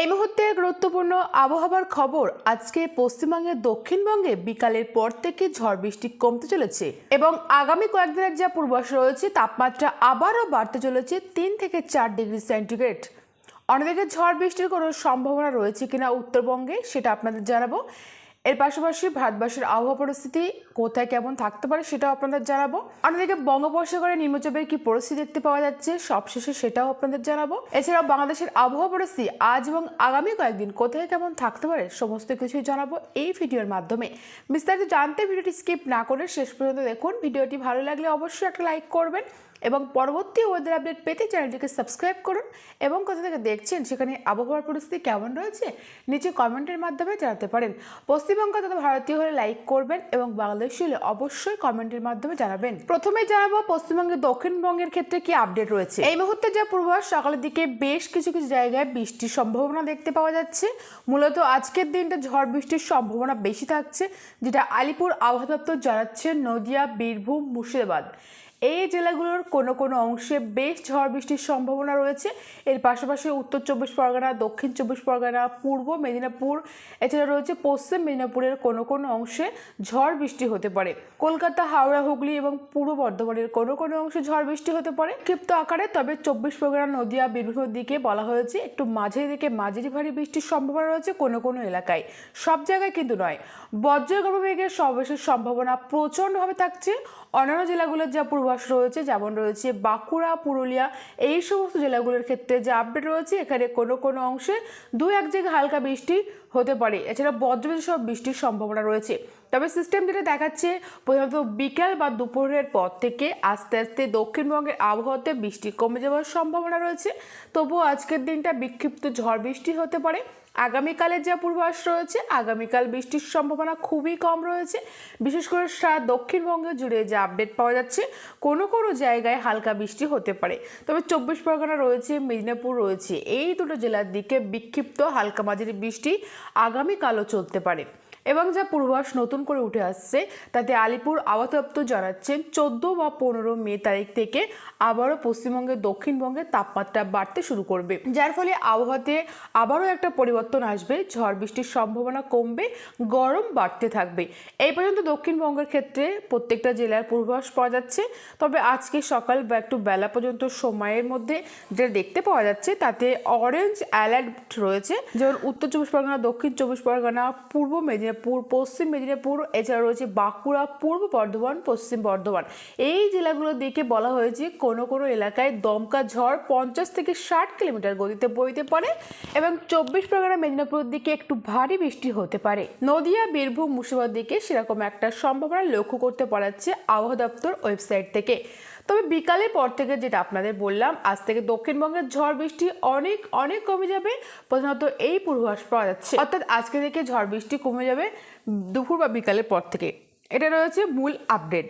এই মুহূর্তে গুরুত্বপূর্ণ আবহাওয়ার খবর। আজকে পশ্চিমবঙ্গের দক্ষিণবঙ্গে বিকালের পর থেকে ঝড় বৃষ্টি কমতে চলেছে এবং আগামী কয়েকদিনের যা পূর্বাস রয়েছে, তাপমাত্রা আবারও বাড়তে চলেছে তিন থেকে চার ডিগ্রি সেন্টিগ্রেড। অন্যদিকে ঝড় বৃষ্টির কোনো সম্ভাবনা রয়েছে কিনা উত্তরবঙ্গে, সেটা আপনাদের জানাব। এর পাশাপাশি ভারতবর্ষের আবহাওয়া পরিস্থিতি কোথায় কেমন থাকতে পারে সেটাও আপনাদের জানাব। অন্যদিকে বঙ্গোপসাগরে নিম্নচাপের কি পরিস্থিতি দেখতে পাওয়া যাচ্ছে সবশেষে সেটাও আপনাদের জানাব। এছাড়াও বাংলাদেশের আবহাওয়া পরিস্থিতি আজ এবং আগামী কয়েকদিন কোথায় কেমন থাকতে পারে সমস্ত কিছুই জানাব এই ভিডিওর মাধ্যমে। বিস্তারিত জানতে ভিডিওটি স্কিপ না করে শেষ পর্যন্ত দেখুন। ভিডিওটি ভালো লাগলে অবশ্যই একটা লাইক করবেন। এবং পরবর্তী ওয়েদার আপডেট পেতে চ্যানেলটিকে সাবস্ক্রাইব করুন এবং কোথা থেকে দেখছেন সেখানে আবহাওয়ার পরিস্থিতি কেমন রয়েছে, নিচে কমেন্টের মাধ্যমে জানাতে পারেন। পশ্চিমবঙ্গ তথা ভারতীয় হলে লাইক করবেন এবং বাংলাদেশি হলে অবশ্যই কমেন্টের মাধ্যমে জানাবেন। প্রথমে জানাব পশ্চিমবঙ্গের দক্ষিণবঙ্গের ক্ষেত্রে কি আপডেট রয়েছে? এই মুহূর্তে যা পূর্বাভাস, সকালের দিকে বেশ কিছু কিছু জায়গায় বৃষ্টির সম্ভাবনা দেখতে পাওয়া যাচ্ছে। মূলত আজকের দিনটা ঝড় বৃষ্টির সম্ভাবনা বেশি থাকছে, যেটা আলিপুর আবহাওয়া দপ্তর জানাচ্ছে নদিয়া, বীরভূম, মুর্শিদাবাদ। এই জেলাগুলোর কোনো কোনো অংশে বেশ ঝড় বৃষ্টির সম্ভাবনা রয়েছে। এর পাশাপাশি উত্তর চব্বিশ পরগনা, দক্ষিণ চব্বিশ পরগনা, পূর্ব মেদিনীপুর, এছাড়া রয়েছে পশ্চিম মেদিনীপুরের কোনো কোনো অংশে ঝড় বৃষ্টি হতে পারে। কলকাতা, হাওড়া, হুগলি এবং পূর্ব বর্ধমানের কোনো কোনো অংশে ঝড় বৃষ্টি হতে পারে। ক্ষিপ্ত আকারে, তবে চব্বিশ পরগনা, নদিয়া, বীরভূমের দিকে বলা হয়েছে, একটু মাঝারি দিকে মাঝারি ভারী বৃষ্টির সম্ভাবনা রয়েছে কোনো কোনো এলাকায়। সব জায়গায় কিন্তু নয়। বজ্রগর্ভবেগের সর্বশেষ সম্ভাবনা প্রচণ্ডভাবে থাকছে। অন্যান্য জেলাগুলোর যা পূর্বাস রয়েছে, যেমন রয়েছে বাঁকুড়া, পুরুলিয়া। এই সমস্ত জেলাগুলোর ক্ষেত্রে যে আপডেট রয়েছে, এখানে কোনো কোনো অংশে দু এক জায়গায় হালকা বৃষ্টি হতে পারে। এছাড়া বজ্রবিদ্যুৎ সহ বৃষ্টির সম্ভাবনা রয়েছে। তবে সিস্টেম যেটা দেখাচ্ছে, প্রধানত বিকেল বা দুপুরের পর থেকে আস্তে আস্তে দক্ষিণবঙ্গের আবহাওয়াতে বৃষ্টি কমে যাওয়ার সম্ভাবনা রয়েছে। তবুও আজকের দিনটা বিক্ষিপ্ত ঝড় বৃষ্টি হতে পারে। আগামীকালের যা পূর্বাভাস রয়েছে, আগামীকাল বৃষ্টির সম্ভাবনা খুবই কম রয়েছে। বিশেষ করে সারা দক্ষিণবঙ্গ জুড়ে যা আপডেট পাওয়া যাচ্ছে, কোনো কোনো জায়গায় হালকা বৃষ্টি হতে পারে। তবে চব্বিশ পরগনা রয়েছে, মেদিনীপুর রয়েছে। এই দুটো জেলার দিকে বিক্ষিপ্ত হালকা মাঝারি বৃষ্টি আগামীকালও চলতে পারে। এবং যা পূর্বাভাস নতুন করে উঠে আসছে, তাতে আলিপুর আবহাওয়া দপ্তর জানাচ্ছেন চোদ্দ বা পনেরো মে তারিখ থেকে আবারও পশ্চিমবঙ্গের দক্ষিণবঙ্গে তাপমাত্রা বাড়তে শুরু করবে। যার ফলে আবহাওয়াতে আবারও একটা পরিবর্তন আসবে, ঝড় বৃষ্টির সম্ভাবনা কমবে, গরম বাড়তে থাকবে। এই পর্যন্ত দক্ষিণবঙ্গের ক্ষেত্রে প্রত্যেকটা জেলার পূর্বাভাস পাওয়া যাচ্ছে, তবে আজকে সকাল বা একটু বেলা পর্যন্ত সময়ের মধ্যে যেটা দেখতে পাওয়া যাচ্ছে, তাতে অরেঞ্জ অ্যালার্ট রয়েছে, যেমন উত্তর চব্বিশ পরগনা, দক্ষিণ চব্বিশ পরগনা, পূর্ব মেদিনীপুর পশ্চিম মেদিনীপুর, এছাড়া রয়েছে বাঁকুড়া, পূর্ব বর্ধমান, পশ্চিম বর্ধমান। এই জেলাগুলোর দিকে বলা হয়েছে কোনো কোনো এলাকায় দমকা ঝড় পঞ্চাশ থেকে ষাট কিলোমিটার গতিতে বইতে পারে এবং চব্বিশ পরগনা মেদিনীপুরের দিকে একটু ভারী বৃষ্টি হতে পারে। নদিয়া, বীরভূম মুর্শিদাবাদ দিকে সেরকম একটা সম্ভাবনা লক্ষ্য করতে পারাচ্ছে আবহাওয়া দপ্তর ওয়েবসাইট থেকে। তবে বিকালের পর থেকে যেটা আপনাদের বললাম, আজ থেকে দক্ষিণবঙ্গের ঝড় বৃষ্টি অনেক অনেক কমে যাবে। প্রধানত এই পূর্বাভাস পাওয়া যাচ্ছে। অর্থাৎ আজকে থেকে ঝড় বৃষ্টি কমে যাবে দুপুর বা বিকালের পর থেকে। এটা রয়েছে মূল আপডেট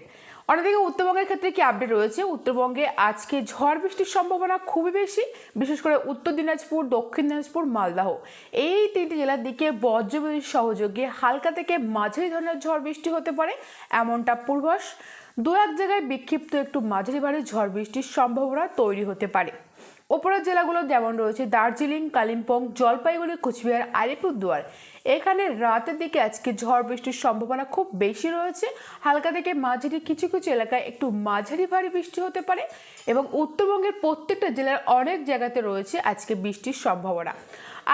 অন্যদিকে উত্তরবঙ্গের ক্ষেত্রে কি আপডেট রয়েছে? উত্তরবঙ্গে আজকে ঝড় বৃষ্টির সম্ভাবনা খুবই বেশি, বিশেষ করে উত্তর দিনাজপুর, দক্ষিণ দিনাজপুর, মালদাহ। এই তিনটি জেলার দিকে বজ্রবিদ্যুৎ সহযোগে হালকা থেকে মাঝারি ধরনের ঝড় বৃষ্টি হতে পারে, এমনটা পূর্বাস। দু এক জায়গায় বিক্ষিপ্ত একটু মাঝারি ভারী ঝড় বৃষ্টির সম্ভাবনা তৈরি হতে পারে। ওপরের জেলাগুলো যেমন রয়েছে দার্জিলিং, কালিম্পং, জলপাইগুড়ি, কোচবিহার, আলিপুরদুয়ার। এখানে রাতের দিকে আজকে ঝড় বৃষ্টির সম্ভাবনা খুব বেশি রয়েছে। হালকা থেকে মাঝারি কিছু কিছু এলাকায় একটু মাঝারি ভারী বৃষ্টি হতে পারে এবং উত্তরবঙ্গের প্রত্যেকটা জেলার অনেক জায়গাতে রয়েছে আজকে বৃষ্টির সম্ভাবনা।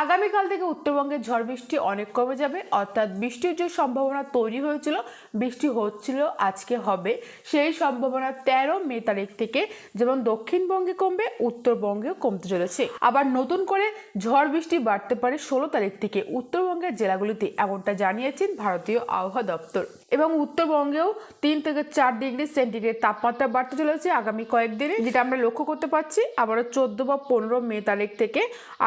আগামীকাল থেকে উত্তরবঙ্গের ঝড় বৃষ্টি অনেক কমে যাবে, অর্থাৎ বৃষ্টির যে সম্ভাবনা তৈরি হয়েছিল, বৃষ্টি হচ্ছিল, আজকে হবে। সেই সম্ভাবনা তেরো মে তারিখ থেকে যেমন দক্ষিণবঙ্গে কমবে, উত্তরবঙ্গেও কমতে চলেছে। আবার নতুন করে ঝড় বৃষ্টি বাড়তে পারে ষোলো তারিখ থেকে। উত্তরবঙ্গের জেলাগুলিতে এমনটা জানিয়েছেন ভারতীয় আবহাওয়া দপ্তর। এবং উত্তরবঙ্গেও তিন থেকে চার ডিগ্রি সেন্টিগ্রেড তাপমাত্রা বাড়তে চলেছে আগামী কয়েকদিনে। যেটা আমরা লক্ষ্য করতে পারছি, আবারও চোদ্দ বা পনেরো মে তারিখ থেকে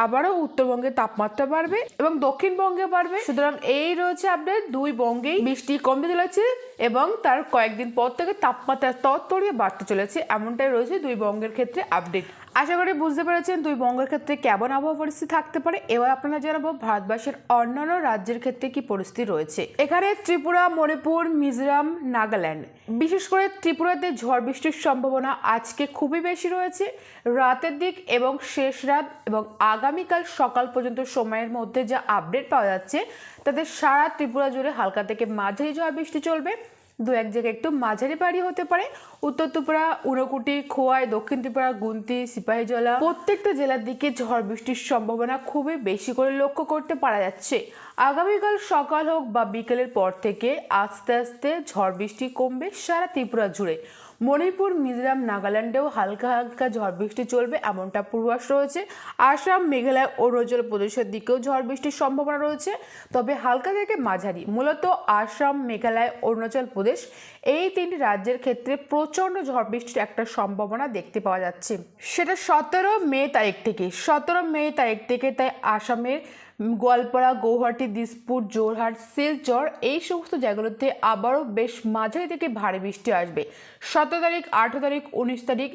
আবারও উত্তরবঙ্গে তাপমাত্রা বাড়বে এবং দক্ষিণবঙ্গে বাড়বে। সুতরাং এই রয়েছে আপডেট দুই বঙ্গেই বৃষ্টি কমতে চলেছে এবং তার কয়েকদিন পর থেকে তাপমাত্রা তরতরিয়ে বাড়তে চলেছে। এমনটাই রয়েছে দুই বঙ্গের ক্ষেত্রে আপডেট আশা করি বুঝতে পেরেছেন দুই বঙ্গের ক্ষেত্রে কেমন আবহাওয়া পরিস্থিতি থাকতে পারে। এবার আপনারা জানাব ভারতবর্ষের অন্যান্য রাজ্যের ক্ষেত্রে কি পরিস্থিতি রয়েছে। এখানে ত্রিপুরা, মণিপুর মিজোরাম, নাগাল্যান্ড। বিশেষ করে ত্রিপুরাতে ঝড় বৃষ্টির সম্ভাবনা আজকে খুবই বেশি রয়েছে। রাতের দিক এবং শেষ রাত এবং আগামীকাল সকাল পর্যন্ত সময়ের মধ্যে যা আপডেট পাওয়া যাচ্ছে, তাতে সারা ত্রিপুরা জুড়ে হালকা থেকে মাঝারি ঝড় বৃষ্টি চলবে। দু এক জায়গায় একটু মাঝারি বাড়ি হতে পারে। উত্তর ত্রিপুরা, উনকুটি, খোয়াই, দক্ষিণ ত্রিপুরা, গুন্তি, সিপাহীজলা। প্রত্যেকটা জেলার দিকে ঝড় বৃষ্টির সম্ভাবনা খুবই বেশি করে লক্ষ্য করতে পারা যাচ্ছে। আগামীকাল সকাল হোক বা বিকেলের পর থেকে আস্তে আস্তে ঝড় বৃষ্টি কমবে সারা ত্রিপুরা জুড়ে। মণিপুর, মিজোরাম, নাগাল্যান্ডেও হালকা হালকা ঝড় বৃষ্টি চলবে, এমনটা পূর্বাস রয়েছে। আসাম, মেঘালয় অরুণাচল প্রদেশের দিকেও ঝড় বৃষ্টির সম্ভাবনা রয়েছে। তবে হালকা থেকে মাঝারি, মূলত আসাম, মেঘালয়, অরুণাচল প্রদেশ, এই তিনটি রাজ্যের ক্ষেত্রে প্রচণ্ড ঝড় বৃষ্টির একটা সম্ভাবনা দেখতে পাওয়া যাচ্ছে। সেটা সতেরো মে তারিখ থেকে, সতেরো মে তারিখ থেকে তাই আসামের গোয়ালপাড়া, গৌহাটি, দিসপুর জোরহাট শিলচর এই সমস্ত জায়গাগুলোতে আবারও বেশ মাঝারি থেকে ভারী বৃষ্টি আসবে। সতেরো তারিখ, আঠেরো তারিখ, উনিশ তারিখ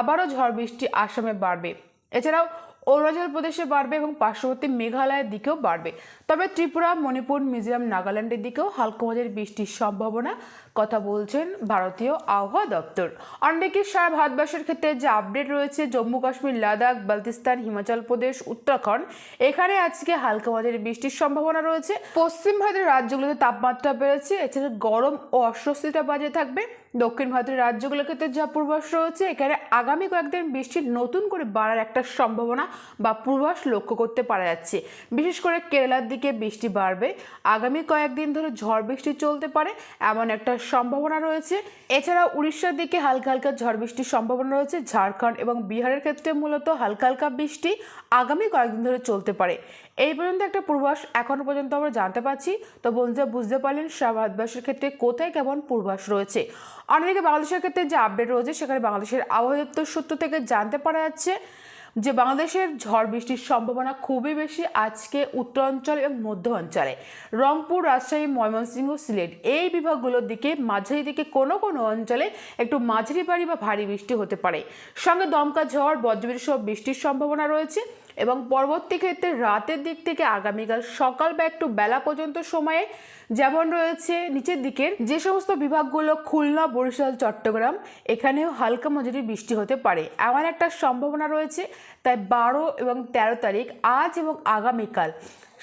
আবারও ঝড় বৃষ্টি আসামে বাড়বে। এছাড়াও অরুণাচল প্রদেশে বাড়বে এবং পার্শ্ববর্তী মেঘালয়ের দিকেও বাড়বে। তবে ত্রিপুরা, মণিপুর, মিজোরাম, নাগাল্যান্ডের দিকেও হালকা মাঝারি বৃষ্টির সম্ভাবনা কথা বলছেন ভারতীয় আবহাওয়া দপ্তর। অন্যদিকে সারা ভারতবর্ষের ক্ষেত্রে যে আপডেট রয়েছে, জম্মু, কাশ্মীর, লাদাখ, বালতিস্তান, হিমাচল প্রদেশ, উত্তরাখণ্ড, এখানে আজকে হালকা মাঝারি বৃষ্টির সম্ভাবনা রয়েছে। পশ্চিম ভারতের রাজ্যগুলোতে তাপমাত্রা বেড়েছে, এছাড়া গরম ও অস্বস্তিটা বাজে থাকবে। দক্ষিণ ভারতের রাজ্যগুলোর ক্ষেত্রে যা পূর্বাস রয়েছে, এখানে আগামী কয়েকদিন বৃষ্টির নতুন করে বাড়ার একটা সম্ভাবনা বা পূর্বাস লক্ষ্য করতে পারা যাচ্ছে। বিশেষ করে কেরালার দিকে বৃষ্টি বাড়বে। আগামী কয়েকদিন ধরে ঝড় বৃষ্টি চলতে পারে এমন একটা সম্ভাবনা রয়েছে। এছাড়া উড়িষ্যার দিকে হালকা হালকা ঝড় বৃষ্টির সম্ভাবনা রয়েছে। ঝাড়খণ্ড এবং বিহারের ক্ষেত্রে মূলত হালকা হালকা বৃষ্টি আগামী কয়েকদিন ধরে চলতে পারে। এই পর্যন্ত একটা পূর্বাস এখনও পর্যন্ত আমরা জানতে পারছি। তো বন্ধুরা, বুঝতে পারলেন সারা ভারতবর্ষের ক্ষেত্রে কোথায় কেমন পূর্বাস রয়েছে। অন্যদিকে বাংলাদেশের ক্ষেত্রে যে আপডেট রয়েছে, সেখানে বাংলাদেশের আবহাওয়া দপ্তর সূত্র থেকে জানতে পারা যাচ্ছে যে বাংলাদেশের ঝড় বৃষ্টির সম্ভাবনা খুবই বেশি আজকে উত্তরাঞ্চল এবং মধ্য অঞ্চলে রংপুর, রাজশাহী, ময়মনসিংহ, সিলেট এই বিভাগগুলোর দিকে, মাঝারি দিকে কোনো কোনো অঞ্চলে একটু মাঝারি বাড়ি বা ভারী বৃষ্টি হতে পারে। সঙ্গে দমকা ঝড়, বজ্রবিদ্যুৎ সহ বৃষ্টির সম্ভাবনা রয়েছে। এবং পরবর্তী ক্ষেত্রে রাতের দিক থেকে আগামীকাল সকাল বা একটু বেলা পর্যন্ত সময়ে যেমন রয়েছে নিচের দিকের যে সমস্ত বিভাগগুলো খুলনা, বরিশাল, চট্টগ্রাম, এখানেও হালকা মজুরি বৃষ্টি হতে পারে। এমন একটা সম্ভাবনা রয়েছে, তাই বারো এবং তেরো তারিখ আজ এবং আগামীকাল।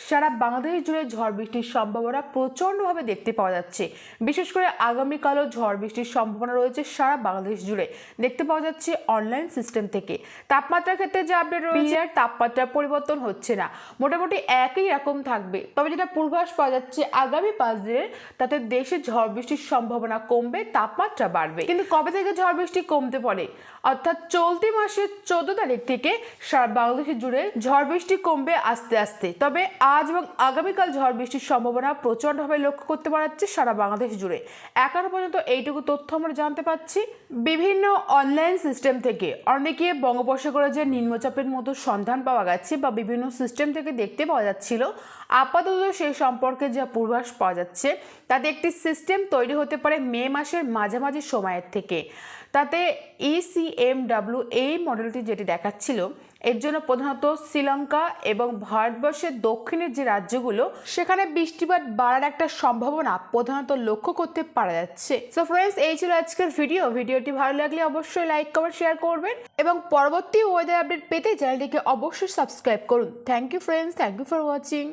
সারা বাংলাদেশ জুড়ে ঝড় বৃষ্টির সম্ভাবনা প্রচণ্ডভাবে দেখতে পাওয়া যাচ্ছে। বিশেষ করে আগামীকালও ঝড় বৃষ্টির সম্ভাবনা রয়েছে সারা বাংলাদেশ জুড়ে। দেখতে পাওয়া যাচ্ছে অনলাইন সিস্টেম থেকে। তাপমাত্রার ক্ষেত্রে যে আপডেট রয়েছে আর তাপমাত্রার পরিবর্তন হচ্ছে না। মোটামুটি একই রকম থাকবে। তবে যেটা পূর্বাস পাওয়া যাচ্ছে আগামী পাঁচ দিনের তাতে দেশে ঝড় বৃষ্টির সম্ভাবনা কমবে তাপমাত্রা বাড়বে। কিন্তু কবে থেকে ঝড় বৃষ্টি কমতে পারে? অর্থাৎ চলতি মাসের চোদ্দ তারিখ থেকে সারা বাংলাদেশ জুড়ে ঝড় বৃষ্টি কমবে আস্তে আস্তে। তবে আজ এবং আগামীকাল ঝড় বৃষ্টির সম্ভাবনা প্রচণ্ডভাবে লক্ষ্য করতে পারা যাচ্ছে সারা বাংলাদেশ জুড়ে। এখনও পর্যন্ত এইটুকু তথ্য আমরা জানতে পাচ্ছি। বিভিন্ন অনলাইন সিস্টেম থেকে অনেকে বঙ্গোপসাগরে যে নিম্নচাপের মতো সন্ধান পাওয়া গেছে বা বিভিন্ন সিস্টেম থেকে দেখতে পাওয়া যাচ্ছিল। আপাতত সেই সম্পর্কে যা পূর্বাস পাওয়া যাচ্ছে, তাতে একটি সিস্টেম তৈরি হতে পারে মে মাসের মাঝামাঝি সময়ের থেকে। তাতে ইসিএমডাব্লিউ এই মডেলটি যেটি দেখাচ্ছিল, এর জন্য প্রধানত শ্রীলঙ্কা এবং ভারতবর্ষের দক্ষিণের যে রাজ্যগুলো, সেখানে বৃষ্টিপাত বাড়ার একটা সম্ভাবনা প্রধানত লক্ষ্য করতে পারা যাচ্ছে। সো ফ্রেন্ডস এই ছিল আজকের ভিডিও ভিডিওটি ভালো লাগলে অবশ্যই লাইক কমেন্ট শেয়ার করবেন এবং পরবর্তী ওয়েদার আপডেট পেতে চ্যানেলটিকে অবশ্যই সাবস্ক্রাইব করুন। Thank you friends thank you for watching